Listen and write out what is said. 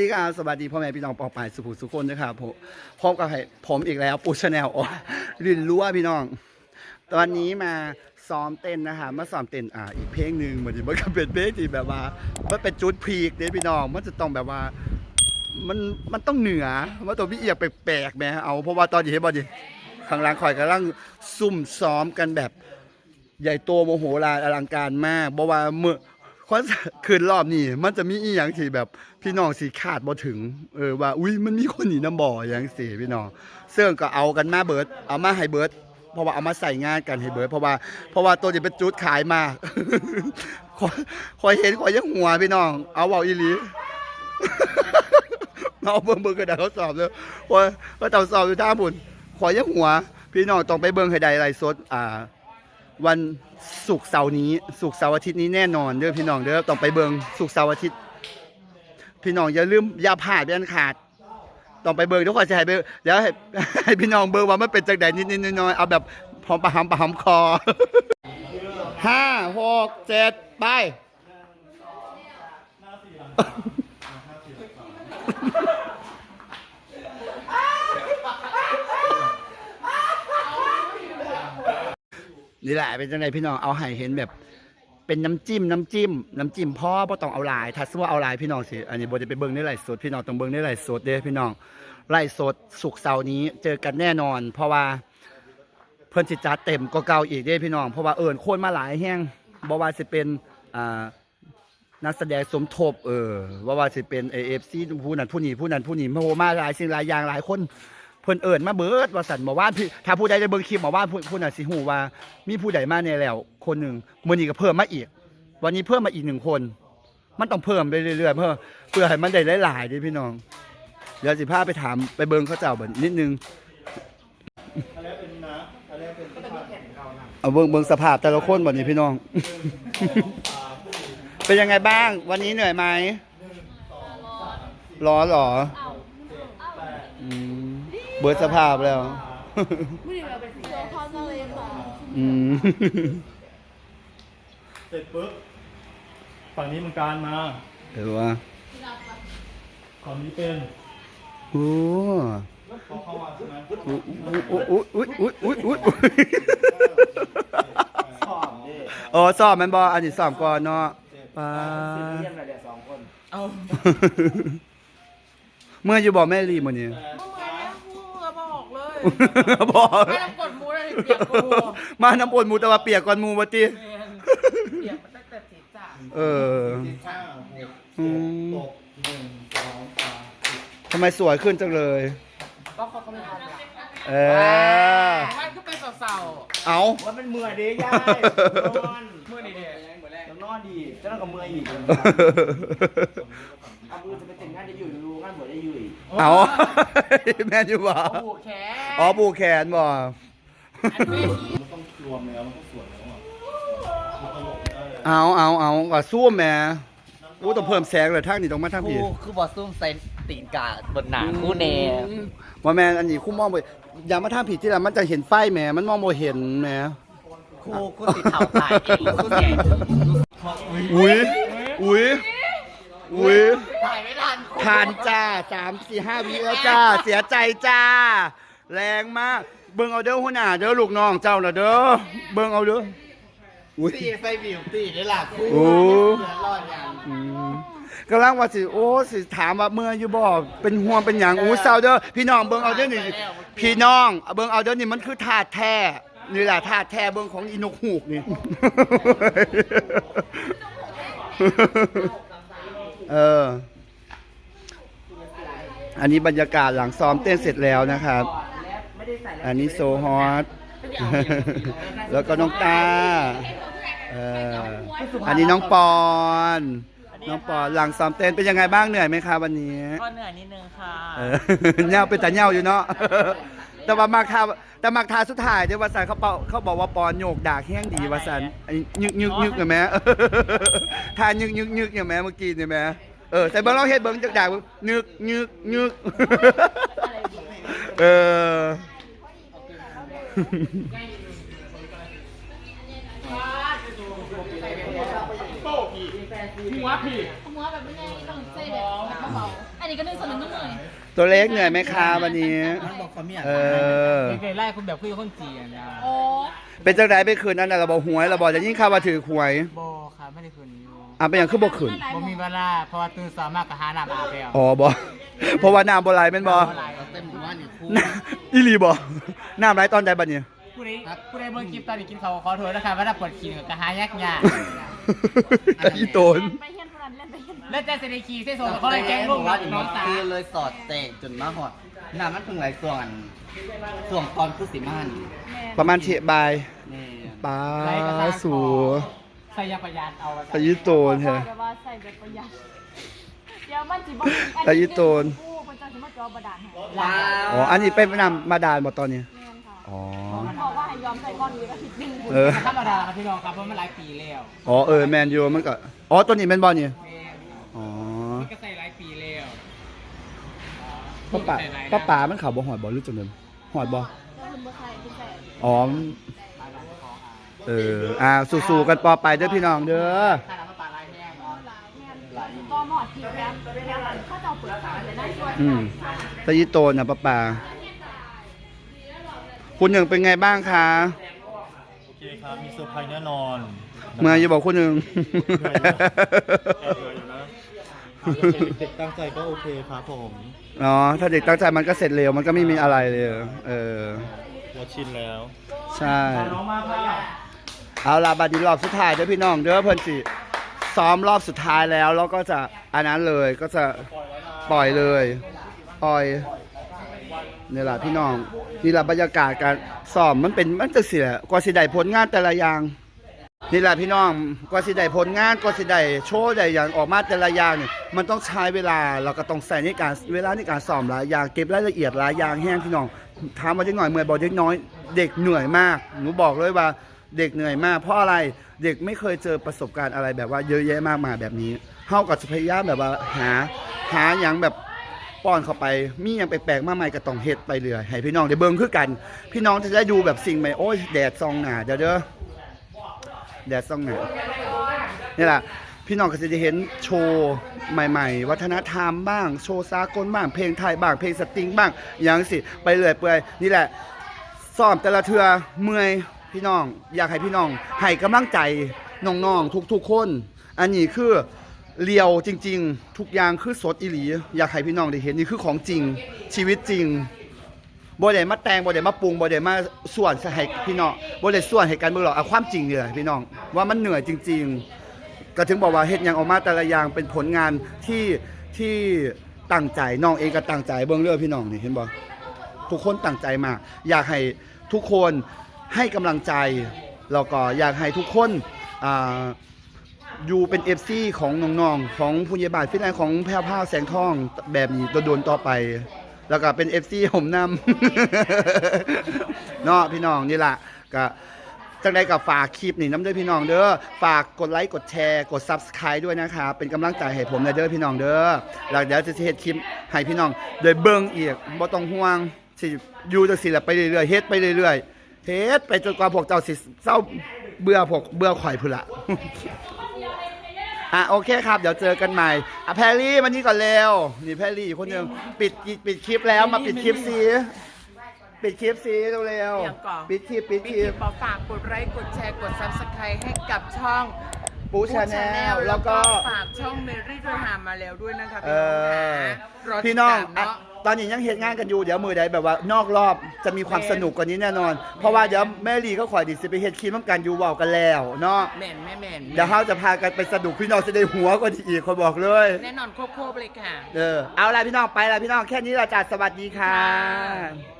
ดีครับสวัสดีพ่อแม่พี่น้องปอปายสุภูสุคนนะครับผมพบกับผมอีกแล้วปูชาแนลโอ้ลินรั้วพี่น้อง ตอนนี้มาซ้อมเต้นนะคะมาซ้อมเต้นอ่าอีกเพลงหนึ่งเหมือนที่มันก็เป็นเพลงที่แบบว่ามันเป็นจุดพีคเด้พี่น้องมันจะต้องแบบว่ามันมันต้องเหนือมันต้องมีเอียงแปลกๆแหมเอาเพราะว่าตอนนี้เห็นบ่ดิข้างหล่างคอยกำลังซุ่มซ้อมกันแบบใหญ่โตโมโหลารอลังการมากเพราะว่าเมื่อ คอนเสิร์ตคืนรอบนี้มันจะมีอีหยังที่แบบพี่น้องสีขาดบ่ถึงเออว่าอุ้ยมันมีคนหนีน้ำบ่ออย่างสิพี่น้องซึ่งก็เอากันมาเบิร์ดเอามาให้เบิร์ดเพราะว่าเอามาใส่งานกันให้เบิร์ดเพราะว่าเพราะว่าตัวจะเป็นจุดขายมาคอยเห็นคอยยังหัวพี่น้อง เอาเบาอีหลีเอาเบิ่งเบิ่งกระดาษเขาสอบเลยว่าว่าเต่าสอบอยู่ท่าบุญขอยยักหัว พี่น้องต้องไปเบิ่งให้ได้ไรสดอ่า วันศุกร์เสาร์นี้ศุกร์เสาร์อาทิตย์นี้แน่นอนเด้อพี่น้องเด้อต้องไปเบิงศุกร์เสาร์อาทิตย์ พี่น้องอย่าลืมอย่าพลาดเด็ดขาด ต้องไปเบิ่งทุกคนจะให้เบิ่งเดี๋ยวให้ให้พี่น้องเบิงว่ามันเป็นจังใดนิดๆน้อยๆเอาแบบพร้อมประหำประหำคอห้าหกเจ็ดไป นี่แหละเป็นจังไดพี่น้องเอาให้เห็นแบบ เป็นน้ำจิ้มน้ำจิ้มน้ำจิ้มพ่อบ่ต้องเอาหลาย ถ้าสมมติว่าเอาหลายพี่น้องสิอันนี้บ่จะไปเบิ่งในไลฟ์สดพี่น้องต้องเบิ่งในไลฟ์สดเด้อพี่น้องไลฟ์สดสุกร์เสาร์นี้เจอกันแน่นอน เพราะว่าเพิ่นสิจัดเต็มก็เก่าอีกเด้อพี่น้องเพราะว่าเอิ้นคนมาหลายแฮงบ่ว่าสิเป็นอ่านักแสดงสมทบเออว่าว่าสิเป็น AFC ผู้นั้นผู้นี้ผู้นั้นผู้นี้มาโหมาหลายสิ่งหลายอย่างหลายคน พิ่นเอิญมาเบิดว่าสันบอกว่าพี่ถ้าผู้ใดได้เบิ่งคลิปบอกว่าผู้ผู้น่ะสิฮู้ว่า มีผู้ใดมาแน่แล้ว คนหนึ่งมื้อนี้ก็เพิ่มมาอีก วันนี้เพิ่มมาอีกหนึ่งคน มันต้องเพิ่มไปเรื่อยๆเพื่อเพื่อให้มันได้หลายๆด้พี่น้องเดี๋ยวสิพาไปถามไปเบิ่งเขาเจ้าเบิ่นนิดนึงเอาเบิ่งเบิ่งสภาพแต่ละคนบัดนี้พี่น้อง เป็นยังไงบ้าง วันนี้เหนื่อยไหมร้อนหรออืม เบิดสภาพแล้วตัวพอมาเลยค่ะอืม เสร็จปุ๊บฝั่งนี้มันการมาเดี๋ยวว่าฝั่งนี้เป็นโอ้พอเข้ามาใช่ไหมอุ๊ยอุ๊ยอุ๊ยอุ๊ยอุ๊ยอุ๊ยอ๋อสอบมันบออันนี้สอบก่อนเนาะป้าเมื่ออยู่บอกแม่รีมันนี่เมื่อวานแม่พูดแล้ว บอกเลยบอกไม่ต้องกดมูเลยเปียกกูมาน้ำปนหมูแตะวาเปียกก่อนหมูวะติเปียกมาตั้งแต่ศีรษะเออห้าหกอืมตกหนึ่งสองสามสี่ทำไมสวยขึ้นจังเลย ก็เขาก็ไม่ทำละเออมันก็เป็นเสา เอาว่ามันเมื่อยเด้ย่ายนอนๆเมื่อนี้เนี่ยจะนอนดีจะนอนกับเมื่อยอีกเอามือจะไปแต่งงานจะอยู่ดูงานบวชจะอยู่อีกเอาแม่นอยู่บ่ผูกแขนอ๋อปูแขนบ่อันนี้มันต้องรวมแล้วมันต้องสวยแล้วอะมันตลกได้เลยเอาเอาเอาก็สู้แหม่อู้ต้องเพิ่มแสงเลยทางนี้ต้องมาทางคู่พี่คือบอสซุ่มใส่ตีนกาบนหนาคู่เนอืมว่าแม่นอันนี้คู่มองบ่ อย่ามาทางผิดที่ละมันจะเห็นไฟแหมมันมองบ่เห็นแหมคู่คู่ติดเข่าตายเองคู่ใหญ่อุ้ยอุ้ยอุ้ยถ่ายไม่ทันทานจ้าสามสี่ห้าวิแล้วจ้า เสียใจจ้า แรงมาก เบิ่งเอาเด้อหัวหน้าเด้อลูกน้องเจ้าน่ะเด้อเบิ่งเอาเด้ออุ้ยตีไฟบิวตีได้หลักคู่โอ้เดือดร้อนอย่างอืม กำลังว่าสิโอ้สิถามว่าเมื่ออยู่บ่เป็นห่วงเป็นหยังอู้เศร้าเด้อพี่น้องเบิ่งเอาเด้อนี่พี่น้องเบิ่งเอาเด้อนี่มันคือถาดแท้นี่แหละถาดแท้เบิ่งของอีนกฮูกนี่เออ อันนี้บรรยากาศหลังซ้อมเต้นเสร็จแล้วนะครับ อันนี้โซฮอต แล้วก็น้องตาเอออันนี้น้องปอน น้องปอนหลังซ้อมเต้นเป็นยังไงบ้างเหนื่อยไหมคะวันนี้ ก็เหนื่อยนิดนึงค่ะเออเน่าเป็นแต่เน่าอยู่เนาะ แต่ว่ามักทาแต่มักทาสุดท้ายเดี๋ยววาสันเขาเป่าเขาบอกว่าปอนโยกดากแห้งดีวาสันอันนี้ยึกยึกยึกเห็นไหมทายึกยึกยึกเห็นไหมเมื่อกี้เห็นไหมเออแต่เบิ้งเราเฮ็ดเบิ้งจากดากเบิ่งยึกยึกยึกเออ หัวแบบไม่ได้ต้องใส่แบบเบาๆอันนนี้ก็นึ่งส่วนหนึ่งต้องเลยตัวเล็กเหนื่อยไหมคะวันนี้มันบอกเขาไม่อยากเออ เด็กๆไล่คุณแบบคุยกับคนจีนนะโอ้เป็นจังไดไปคืนนั้นน่ะเราบอกหวยเราบอกจะยิ่งข่าวว่าถือหวยโบค่ะไม่ได้คืนอยู่อะเป็นอย่างคือบ่คืนบ่มีเวลาเพราะว่าตื่นสายมากกับหาน้ำอาบแล้วอ๋อบ่เพราะว่าน้ำบ่ไหลแม่นบ่เต็มว่านี่คู่น้ำอีหลีบ่น้ำไหลตอนใดบัดนี้ ผู้ใดผู้ใดเบิ่งคลิปตอนนี้กินเขาวขอโทษนะคะว่าถ้าปวดขี้กับหายากยากตะอีโตน ไปเฮียนพนันเล่นไปเฮียนแล้วแต่เศรษฐกิจเส้นส่งเขาเลยแกงลูกว่าน้น้อองงตาคือเลยสอดแตกจนมาหอดน้ำมันเพิ่งไหลส่วน ส่วนตอนคือสิมันแม่ประมาณเทบายนี่ปลาสูใส่ยาประหยัดเอาตะอีโตนเธเฮ้อยแบบว่าใส่แบบประหยัดเดี๋ยวมันจิบอกแต่อีโตนผู้คนจะมาจอบระดานให้ ว้าอ๋อ อันนี้เป็นน้ำมาดานบ่ตอนนี้ แม่นค่ะ อ๋อมันบอกว่าให้ยอมใส่ก้อนนี้แล้วผิดหนึ่งเออ ธรรมดาครับพี่น้องครับเพราะมันหลายปีแล้วอ๋อเออแมนยูมันก็อ๋อตัวนี้เป็นบอลนี่แม่อ๋อมันก็ใส่หลายปีแล้วป้าป่าป้าป่ามันเขาบ่หอดบ่หรือจังเดิมหอดบ่คุณบ่ใส่คุณใส่อ๋อเอออ่าสู้ๆกันปอไปเด้อพี่น้องเด้อถ้าน้ำปลาลายแห้งก็หมอดทีแล้วแล้วถ้าจะเอาเปลือกขายเลยนะช่วยอืมตะยีโตนนะป้าป่า คุณหนึ่งเป็นไงบ้างคะโอเคครับมีเซอร์ไพรส์แน่นอนเมื่อจะบอกคุณหนึ่งแอบเลยอยู่นะเด็กตั้งใจก็โอเคครับผมอ๋อถ้าเด็กตั้งใจมันก็เสร็จเร็วมันก็ไม่มีอะไรเลย เออ เราชินแล้ว ใช่ น้องมาค่ะเอาล่ะบัดนี้รอบสุดท้ายเด้อพี่น้องเด้อเพิ่นสิซ้อมรอบสุดท้ายแล้วแล้วก็จะอันนั้นเลยก็จะปล่อยเลย ปล่อย นี่แหละพี่น้องนี่แหละบรรยากาศการซ้อมมันเป็นมันจะเสียกว่าสิได้ผลงานแต่ละอย่างนี่แหละพี่น้องกว่าสิได้ผลงานกว่าสิได้โชว์ได้อย่างออกมาแต่ละอย่างเนี่ยมันต้องใช้เวลาเราก็ต้องใส่ในการเวลาในการซ้อมหลายอย่างเก็บรายละเอียดหลายอย่างแห้งพี่น้องถามว่าเด็กหน่อยเมื่อยบอกเด็กน้อย เด็กเหนื่อยมากหนูบอกเลยว่าเด็กเหนื่อยมาก เพราะอะไรเด็กไม่เคยเจอประสบการณ์อะไรแบบว่าเยอะแยะมากมายแบบนี้เฮากับพยายามแบบว่าหาหาอย่างแบบ ป้อนเข้าไป มีอย่างแปลกๆมากมายก็ต้องเฮ็ดไปเรื่อยให้พี่น้องได้เบิ่งคือกัน พี่น้องจะได้ดูแบบสิ่งใหม่โอ้ยแดดซองหนาเดี๋ยวเด้อแดดซองหนานี่แหละพี่น้องก็จะได้เห็นโชว์ใหม่ ๆ วัฒนธรรมบ้าง โชว์สากลบ้าง เพลงไทยบ้าง เพลงสตริงบ้างอย่างสิ ไปเรื่อยเปื่อยนี่แหละซ้อมแต่ละเทือเมื่อยพี่น้อง อยากให้พี่น้องให้กำลังใจน้องๆทุกๆคน อันนี้คือ เลียวจริง ๆ ทุกอย่างคือสดอีหลี อยากให้พี่น้องได้เห็นนี่คือของจริง ชีวิตจริงบ่ได้มาแต่งบ่ได้มาปรุงบ่ได้มาส่วนให้พี่น้องบ่ได้ส่วนให้กันเบิ่งหรอกเอาความจริงเนี่ยพี่น้องว่ามันเหนื่อยจริง ๆ ก็ถึงบอกว่าเฮ็ดหยังออกมาแต่ละอย่างเป็นผลงานที่ที่ตั้งใจน้องเองก็ตั้งใจเบิ่งเรื่องพี่น้องนี่เห็นบ่ทุกคนตั้งใจมากอยากให้ทุกคนให้กำลังใจแล้วก็อยากให้ทุกคนอ่า อยู่เป็น FC ของน้องๆของผู้ใหญ่บ้านฟินแลนด์ของแพรวพราวแสงทองแบบนี้โดนต่อไป แล้วก็เป็น FC ผมนำ เนาะพี่น้องนี่ล่ะก็จังใดกับฝากคลิปนี่น้ำเด้อพี่น้องเด้อฝากกดไลค์กดแชร์กด Subscribe ด้วยนะครับเป็นกำลังใจให้ผมนะเด้อพี่น้องเด้อแล้วเดี๋ยวจะเฮ็ดคลิปให้พี่น้องโดยเบิ่งอีกบ่ต้องห่วงสิอยู่จังซี่แหละไปเรื่อยๆเฮ็ดไปเรื่อยๆเฮ็ดไปจนกว่าพวกเจ้าสิเศร้าเบื่อพวกเบื่อข่อยพุ่นละ อะโอเคครับ เดี๋ยวเจอกันใหม่อะแพรรี่มานี่ก่อนเร็วนี่แพรรี่อีกคนหนึ่งปิดปิดคลิปแล้วมาปิดคลิปสิปิดคลิปสิเร็วอย่างก่อน ๆปิดคลิปปิดพี่คลิทิปพย์ฝากกดไลค์กดแชร์กด subscribe ให้กับช่อง ปูชาแนลแล้วก็ ฝากช่องเมรี่ด้วยหามาแล้วด้วยนะคะเออพี่น้องพี่น้องค่ะรอติดตามอะเนาะ ตอนนี้ยังเห็นงานกันอยู่เดี๋ยวมือใดแบบว่านอกรอบจะมีความสนุกกว่านี้แน่นอน เพราะว่าเดี๋ยวแม่ลีก็ขอยดิสิไปเฮ็ดคลิปน้ำกันอยู่เว้ากันแล้วเนาะแม่นแม่แม่นเดี๋ยวเขาจะพากันไปสนุกพี่น้องจะได้หัวกว่านี้อีกคนบอกเลย แน่นอนโคบๆเลยค่ะ เออเอาละพี่น้องไปละพี่น้องแค่นี้ละจ้ะสวัสดีค่ะค่ะ